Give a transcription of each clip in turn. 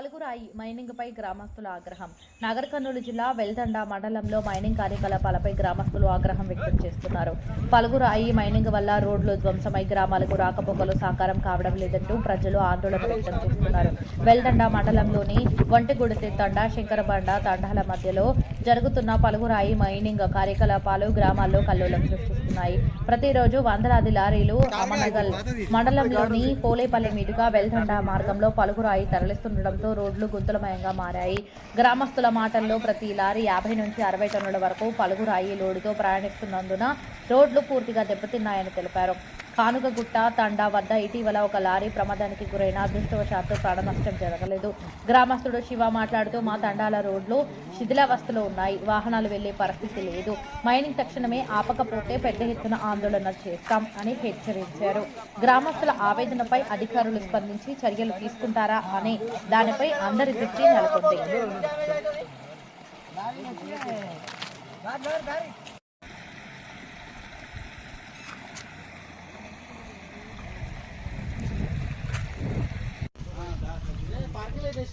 పలుగురాయి mining పై గ్రామస్తుల ఆగ్రహం. నగర కర్నూలు జిల్లా వెల్దండ మండలంలో మైనింగ్ కార్యకలాపాలపై గ్రామస్తులు ఆగ్రహం వ్యక్తం చేస్తున్నారు. పలుగురాయి మైనింగ్ వల్ల రోడ్లు ధ్వంసమై గ్రామాలకు రాకపోకలు సాకారం కావడం లేదంటూ ప్రజలు ఆందోళన వ్యక్తం చేస్తున్నారు. వెల్దండ మండలంలోని వంటిగుడిసె తండ శంకరబండ తండాల మధ్యలో జరుగుతున్న పలుగురాయి మైనింగ్ కార్యకలాపాలు గ్రామాల్లో కల్లోలం సృష్టిస్తున్నాయి. ప్రతిరోజు వందలాది లారీలు అమనగల్ మండలంలోని పోలేపల్లి మీదుగా వెల్దండ మార్గంలో పలుగురాయి తరలిస్తుండటంతో రోడ్లు గుంతలమయంగా మారాయి. గ్రామస్తుల మాటల్లో ప్రతి లారీ యాభై నుంచి అరవై టన్నుల వరకు పలుగురాయి లోడుతో ప్రయాణిస్తున్నందున రోడ్లు పూర్తిగా దెబ్బతిన్నాయని తెలిపారు. కానుకగుట్ట తండా వద్ద ఇటీవల ఒక లారీ ప్రమాదానికి గురైన అదృష్టవశాత్తు ప్రాణనష్టం జరగలేదు. గ్రామస్తుడు శివ మాట్లాడుతూ మా తండాల రోడ్లు శిథిలావస్థలో ఉన్నాయి. వాహనాలు వెళ్ళే పరిస్థితి లేదు. మైనింగ్ తక్షణమే ఆపకపోతే పెద్ద ఎత్తున ఆందోళన చేస్తాం అని హెచ్చరించారు. గ్రామస్తుల ఆవేదనపై అధికారులు స్పందించి చర్యలు తీసుకుంటారా అనే దానిపై అందరి దృష్టి నెలకొంది.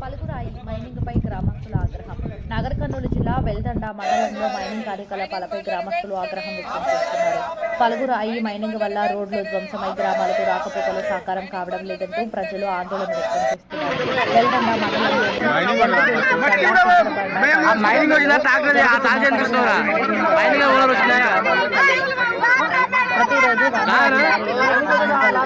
పలుకురాయి మైనింగ్ పై గ్రామస్తుల ఆగ్రహం నగర కర్నూలు జిల్లా వెల్దండ మండలంలో మైనింగ్ కార్యకలాపాలపై గ్రామస్తులు ఆగ్రహం వ్యక్తం చేస్తున్నారు. పలుగురాయి మైనింగ్ వల్ల రోడ్లు ధ్వంసమై గ్రామాలకు రాకపోకలు సాకారం కావడం లేదంటూ ప్రజలు ఆందోళన వ్యక్తం చేస్తున్నారు. వెల్దండ మైనింగ్ వచ్చిన ట్రాక్టర్ ఆ తాజా చూస్తున్నారా మైనింగ్ ఓనర్ వచ్చినారా ప్రతిరోజు వందలాది లారీలు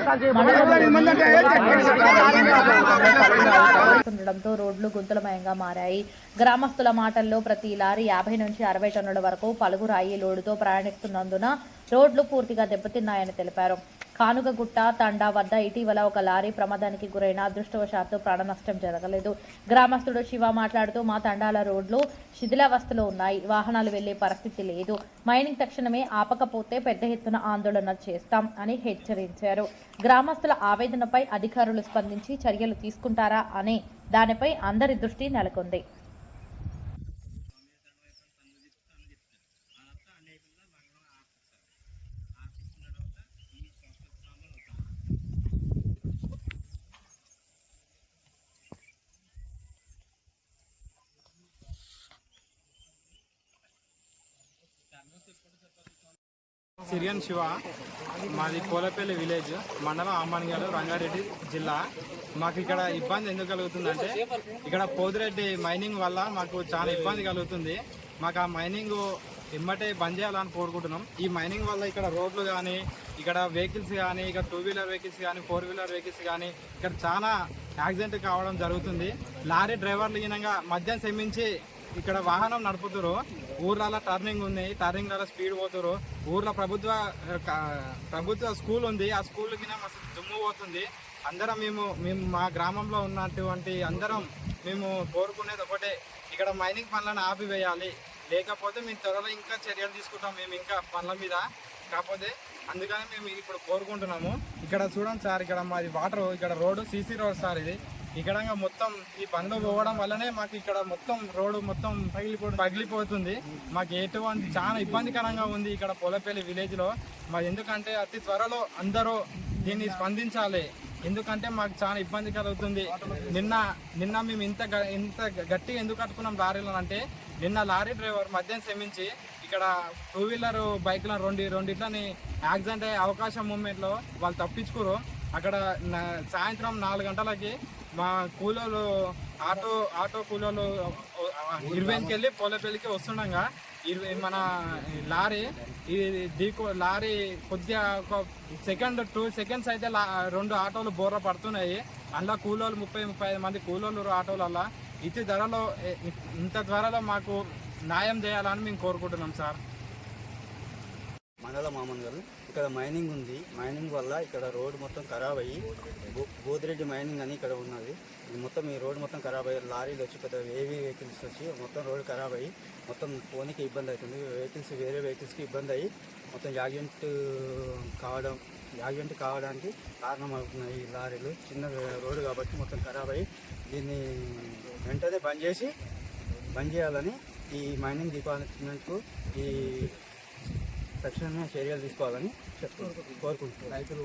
ఉండడంతో రోడ్లు గుంతలమయంగా మారాయి. గ్రామస్తుల మాటల్లో ప్రతి లారీ యాభై నుంచి అరవై టన్నుల వరకు పలుగురాయి లోడుతో ప్రయాణిస్తున్నందున రోడ్లు పూర్తిగా దెబ్బతిన్నాయని తెలిపారు. కానుగగుట్ట తండా వద్ద ఇటీవల ఒక లారీ ప్రమాదానికి గురైన అదృష్టవశాత్తు ప్రాణనష్టం జరగలేదు. గ్రామస్తుడు శివ మాట్లాడుతూ మా తండాల రోడ్లు శిథిలావస్థలో ఉన్నాయి. వాహనాలు వెళ్ళే పరిస్థితి లేదు. మైనింగ్ తక్షణమే ఆపకపోతే పెద్ద ఎత్తున ఆందోళన చేస్తాం అని హెచ్చరించారు. గ్రామస్తుల ఆవేదనపై అధికారులు స్పందించి చర్యలు తీసుకుంటారా అనే దానిపై అందరి దృష్టి నెలకొంది. సిరియన్ శివ. మాది కోలపల్లి విలేజ్ మండలం అమ్మనిగాడు రంగారెడ్డి జిల్లా. మాకు ఇక్కడ ఇబ్బంది ఎందుకు కలుగుతుందంటే ఇక్కడ పోదిరెడ్డి మైనింగ్ వల్ల మాకు చాలా ఇబ్బంది కలుగుతుంది. మాకు ఆ మైనింగ్ ఇమ్మటే బంద్ చేయాలని కోరుకుంటున్నాం. ఈ మైనింగ్ వల్ల ఇక్కడ రోడ్లు కానీ ఇక్కడ వెహికల్స్ కానీ ఇక్కడ టూ వీలర్ వెహికల్స్ కానీ ఫోర్ వీలర్ వెహికల్స్ కానీ ఇక్కడ చాలా యాక్సిడెంట్ కావడం జరుగుతుంది. లారీ డ్రైవర్లు ఈనంగా మద్యం శమించి ఇక్కడ వాహనం నడుపుతారు ఊర్లలో టర్నింగ్ ఉంది టర్నింగ్లలో స్పీడ్ పోతారు ఊర్లో ప్రభుత్వ ప్రభుత్వ స్కూల్ ఉంది ఆ స్కూల్ కింద మస్తు దుమ్ము పోతుంది. అందరం మేము మేము మా గ్రామంలో ఉన్నటువంటి అందరం మేము కోరుకునేది ఒకటే ఇక్కడ మైనింగ్ పనులను ఆపివేయాలి. లేకపోతే మేము త్వరలో ఇంకా చర్యలు తీసుకుంటాం మేము ఇంకా పనుల మీద. కాకపోతే అందుకని మేము ఇప్పుడు కోరుకుంటున్నాము. ఇక్కడ చూడండి సార్ ఇక్కడ మాది వాటర్ ఇక్కడ రోడ్డు సీసీ రోడ్ సార్ ఇది. ఇక్కడ మొత్తం ఈ పనులు పోవడం వల్లనే మాకు ఇక్కడ మొత్తం రోడ్డు మొత్తం పగిలిపో పగిలిపోతుంది. మాకు ఎటువంటి చాలా ఇబ్బందికరంగా ఉంది ఇక్కడ పొలపల్లి విలేజ్లో. మరి ఎందుకంటే అతి త్వరలో అందరూ దీన్ని స్పందించాలి. ఎందుకంటే మాకు చాలా ఇబ్బంది కలుగుతుంది. నిన్న నిన్న మేము ఇంత గ- ఇంత గట్టిగా ఎందుకు కట్టుకున్నాం లారీలను అంటే నిన్న లారీ డ్రైవర్ మద్యం శ్రమించి ఇక్కడ టూ వీలర్ బైక్లను రెండు రెండిట్లని యాక్సిడెంట్ అయ్యే అవకాశం మూమెంట్లో వాళ్ళు తప్పించుకోరు. అక్కడ సాయంత్రం నాలుగు గంటలకి మా కూలోళ్ళు ఆటో ఆటో కూలోళ్ళు ఇరవైకి వెళ్ళి పోలేపల్లికి వస్తుండగా ఇరవై మన లారీ ఈ దీకో లారీ కొద్దిగా ఒక సెకండ్ టూ సెకండ్స్ అయితే లా- రెండు ఆటోలు బోర్ర పడుతున్నాయి. అందులో కూలోళ్ళు ముప్పై ముప్పై ఐదు మంది కూలోళ్ళు ఆటోలల్లో. ఇతి ధరలో ఇంత త్వరలో మాకు న్యాయం చేయాలని మేము కోరుకుంటున్నాం సార్. మండల మామన్ గారు. ఇక్కడ మైనింగ్ ఉంది. మైనింగ్ వల్ల ఇక్కడ రోడ్డు మొత్తం ఖరాబ్ అయ్యి బో- బోదిరెడ్డి మైనింగ్ అని ఇక్కడ ఉన్నది. ఇది మొత్తం ఈ రోడ్డు మొత్తం ఖరాబ్ అయ్యి లారీలు వచ్చి పెద్ద ఏవీ వెహికల్స్ వచ్చి మొత్తం రోడ్డు ఖరాబ్ అయ్యి మొత్తం పోనీకి ఇబ్బంది అవుతుంది. వెహికల్స్ వేరే వెహికల్స్కి ఇబ్బంది అయ్యి మొత్తం యాక్సిడెంట్ కావడం యాక్సిడెంట్ కావడానికి కారణం అవుతున్నాయి ఈ లారీలు. చిన్న రోడ్డు కాబట్టి మొత్తం ఖరాబ్ అయ్యి దీన్ని వెంటనే బంద్ చేసి బంద్ చేయాలని ఈ మైనింగ్ డిపార్ట్మెంట్కు ఈ తక్షణమే చర్యలు తీసుకోవాలని చెప్తున్నాను కోరుకుంటున్నాను. రైతులు